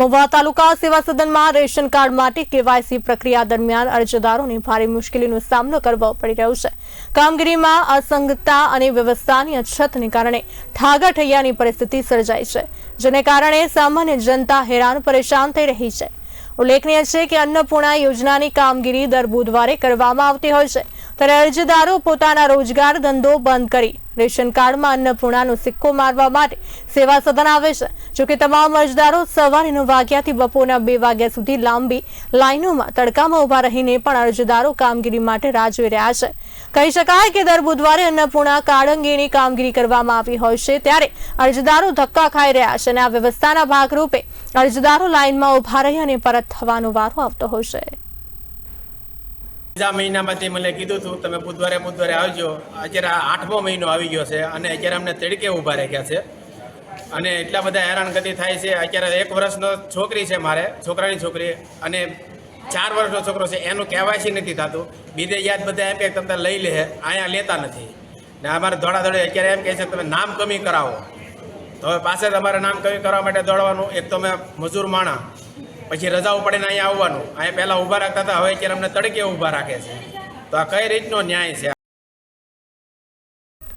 મહુવા તાલુકા સેવા સદનમાં ration card માટે કેવાયસી પ્રક્રિયા દરમિયાન અરજદારોને ભારે મુશ્કેલીનો સામનો કરવો પડી રહ્યો છે. કામગીરીમાં અસંગતતા અને વ્યવસ્થાની અછતને કારણે ઠાગાઠૈયાની પરિસ્થિતિ સર્જાઈ છે, જેને કારણે સામાન્ય જનતા હેરાન પરેશાન થઈ રહી છે. ઉલ્લેખનીય છે કે અન્નપૂર્ણા યોજનાની કામગીરી દર બુધવારે કરવામાં આવતી હોય છે, ત્યારે અરજદારો પોતાના રોજગાર ધંધો બંધ કરી રેશન કાર્ડમાં અન્નપૂર્ણાનો સિક્કો મારવા માટે સેવા સદન આવે છે. જોકે તમામ અરજદારો સવારે નવ વાગ્યાથી બપોરના બે વાગ્યા સુધી લાંબી લાઈનોમાં તડકામાં ઊભા રહીને પણ અરજદારો કામગીરી માટે રાહ જોઈ રહ્યા છે. કહી શકાય કે દર બુધવારે અન્નપૂર્ણા કાર્ડ અંગેની કામગીરી કરવામાં આવી હોય છે ત્યારે અરજદારો ધક્કા ખાઈ રહ્યા છે અને આ વ્યવસ્થાના ભાગરૂપે અરજદારો લાઇનમાં ઊભા રહી અને પરત થવાનો વારો આવતો હોય છે. બીજા મહિનામાંથી મને કીધું હતું તમે બુધવારે બુધવારે આવજો. અત્યારે આઠમો મહિનો આવી ગયો છે અને અત્યારે અમને તડકે ઊભા રાખ્યા છે. અને એટલા બધા હેરાનગતિ થાય છે. અત્યારે એક વર્ષનો છોકરી છે મારે, છોકરાની છોકરી. અને ચાર વર્ષનો છોકરો છે, એનું કહેવાયસી નથી થતું. બીજે યાદ બધા એમ કે તમે લઈ લે, અહીંયા લેતા નથી. ને અમારે દોડાદોડી અત્યારે એમ કહે છે, તમે નામ કમી કરાવો. તો હવે પાસે તમારે નામ કમી કરવા માટે દોડવાનું, એક તો મેં મજૂર માણા. પછી રજાઓ પડીને અહીંયા આવવાનું. અહીંયા પહેલાં ઊભા રાખતા હતા, હવે અત્યારે અમને તડકે ઊભા રાખે છે. તો આ કઈ રીતનો ન્યાય છે?